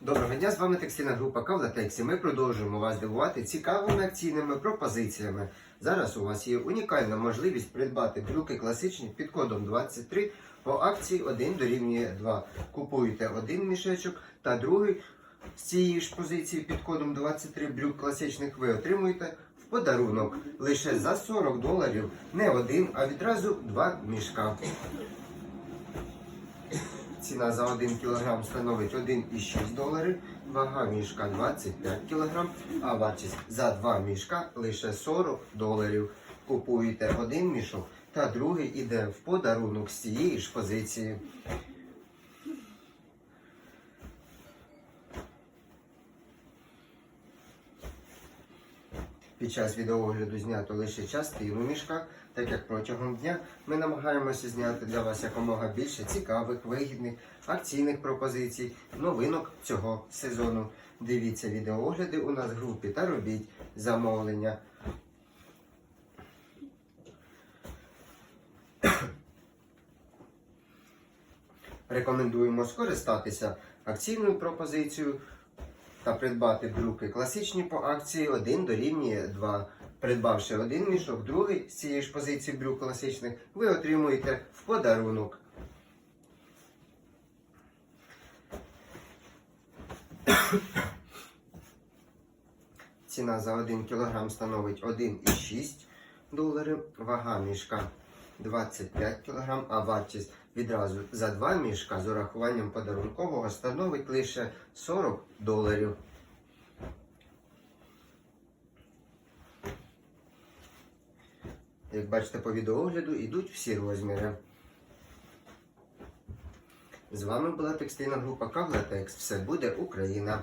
Доброго дня, з вами текстильна група Кавлатексі. Ми продовжуємо вас дивувати цікавими акційними пропозиціями. Зараз у вас є унікальна можливість придбати брюки класичні під кодом 23 по акції 1 дорівнює 2. Купуєте один мішечок та другий з цієї ж позиції під кодом 23 брюк класичних ви отримуєте в подарунок лише за 40 доларів, не один, а відразу два мішка. Ціна за 1 кг становить 1,6 доларів, вага мішка 25 кг, а вартість за 2 мішка лише 40 доларів. Купуєте один мішок та другий іде в подарунок з цієї ж позиції. Під час відеоогляду знято лише частину мішка, так як протягом дня ми намагаємося зняти для вас якомога більше цікавих, вигідних, акційних пропозицій, новинок цього сезону. Дивіться відеоогляди у нас в групі та робіть замовлення. Рекомендуємо скористатися акційною пропозицією та придбати брюки класичні по акції 1 дорівнює 2. Придбавши один мішок, другий з цієї ж позиції брюк класичних, ви отримуєте в подарунок. Ціна за 1 кг становить 1,6 доларів, вага мішка 25 кг, а вартість відразу за 2 мішка з урахуванням подарункового становить лише 40 доларів. Як бачите по відеоогляду, йдуть всі розміри. З вами була текстильна група Кавлатекс. Все буде Україна.